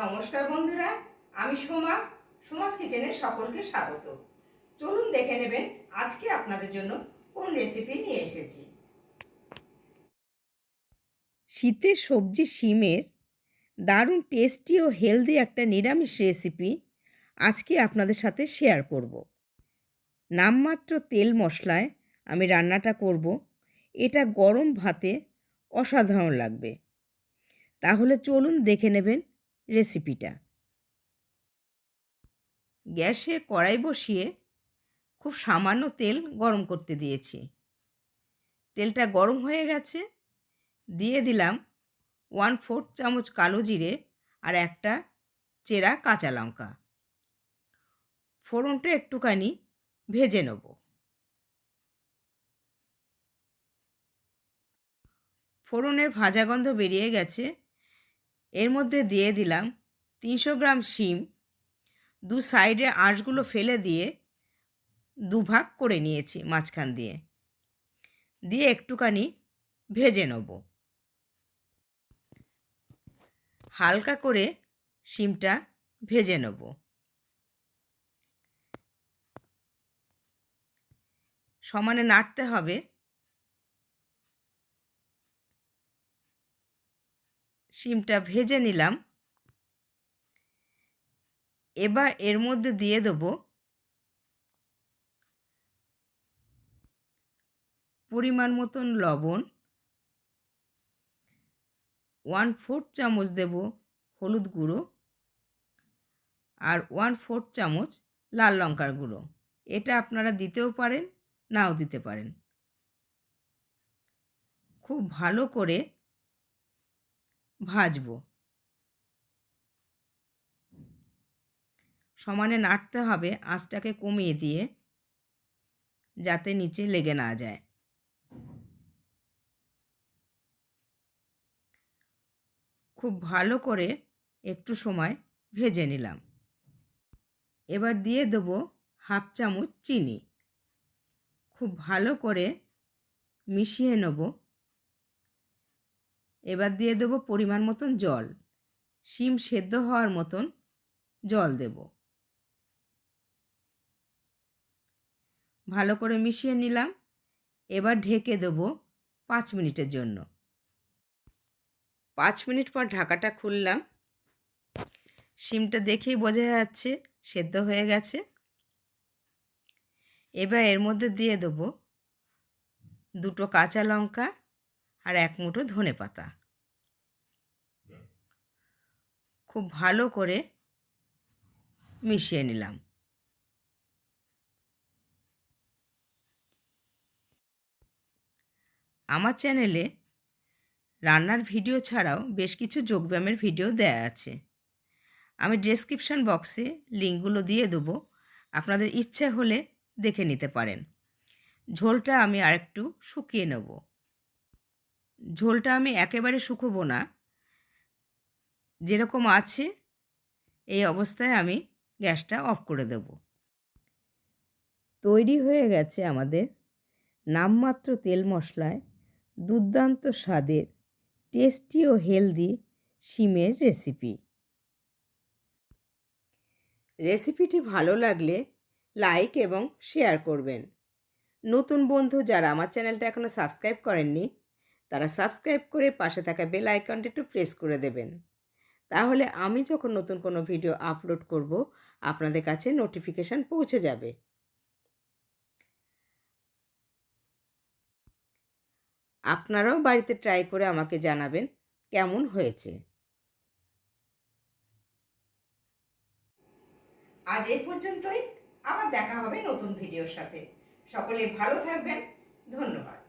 নমস্কার বন্ধুরা, আমি সোমা, সোমাস কিচেনে সকলকে স্বাগত। চলুন দেখে নেবেন আজকে আপনাদের জন্য কোন রেসিপি নিয়ে এসেছি। শীতের সবজি শিমের দারুণ টেস্টি ও হেলদি একটা নিরামিষ রেসিপি আজকে আপনাদের সাথে শেয়ার করব। নামমাত্র তেল মশলায় আমি রান্নাটা করব। এটা গরম ভাতে অসাধারণ লাগবে। তাহলে চলুন দেখে নেবেন রেসিপিটা গ্যাসে কড়াই বসিয়ে খুব সামান্য তেল গরম করতে দিয়েছি। তেলটা গরম হয়ে গেছে, দিয়ে দিলাম ওয়ান ফোর্থ চামচ কালো জিরে আর একটা চেরা কাঁচা লঙ্কা। ফোড়নটা একটুখানি ভেজে নেব। ফোড়নের ভাজা গন্ধ বেরিয়ে গেছে এর মধ্যে দিয়ে দিলাম তিনশো গ্রাম শিম, দু সাইডে আঁশগুলো ফেলে দিয়ে দুভাগ করে নিয়েছি মাঝখান দিয়ে। দিয়ে একটুখানি ভেজে নেব। হালকা করে শিমটা ভেজে নেব। সমানে নাড়তে হবে। শিমটা ভেজে নিলাম। এবার এর মধ্যে দিয়ে দেব পরিমাণ মতন লবণ। ওয়ান ফোর্থ চামচ দেব হলুদ গুঁড়ো আর ওয়ান ফোর্থ চামচ লাল লঙ্কার গুঁড়ো। এটা আপনারা দিতেও পারেন, নাও দিতে পারেন। খুব ভালো করে ভাজবো। সমানে নাড়তে হবে আঁচটাকে কমিয়ে দিয়ে, যাতে নিচে লেগে না যায়। খুব ভালো করে একটু সময় ভেজে নিলাম। এবার দিয়ে দেবো হাফ চামচ চিনি। খুব ভালো করে মিশিয়ে নেব এবার দিয়ে দেবো পরিমাণ মতন জল। শিম সেদ্ধ হওয়ার মতন জল দেব। ভালো করে মিশিয়ে নিলাম। এবার ঢেকে দেব পাঁচ মিনিটের জন্য। পাঁচ মিনিট পর ঢাকাটা খুললাম। শিমটা দেখেই বোঝা যাচ্ছে সেদ্ধ হয়ে গেছে। এবার এর মধ্যে দিয়ে দেবো দুটো কাঁচা লঙ্কা আর এক মুঠো ধনে পাতা। খুব ভালো করে মিশিয়ে নিলাম। আমার চ্যানেলে রান্নার ভিডিও ছাড়াও বেশ কিছু যোগব্যায়ামের ভিডিও দেয়া আছে। আমি ডেসক্রিপশান বক্সে লিঙ্কগুলো দিয়ে দেবো। আপনাদের ইচ্ছা হলে দেখে নিতে পারেন। ঝোলটা আমি আরেকটু শুকিয়ে নেব। ঝোলটা আমি একেবারে শুকোবো না। যেরকম আছে, এই অবস্থায় আমি গ্যাসটা অফ করে দেব। তৈরি হয়ে গেছে আমাদের নামমাত্র তেল মশলায় দুর্দান্ত স্বাদের টেস্টি ও হেলদি শিমের রেসিপি। রেসিপিটি ভালো লাগলে লাইক এবং শেয়ার করবেন। নতুন বন্ধু যারা আমার চ্যানেলটা এখনও সাবস্ক্রাইব করেননি তারা সাবস্ক্রাইব করে পাশে থাকা বেল আইকনটা একটু প্রেস করে দেবেন। তাহলে আমি যখন নতুন কোনো ভিডিও আপলোড করব, আপনাদের কাছে নোটিফিকেশান পৌঁছে যাবে। আপনারাও বাড়িতে ট্রাই করে আমাকে জানাবেন কেমন হয়েছে। আজ এই পর্যন্তই। আবার দেখা হবে নতুন ভিডিওর সাথে। সকলে ভালো থাকবেন। ধন্যবাদ।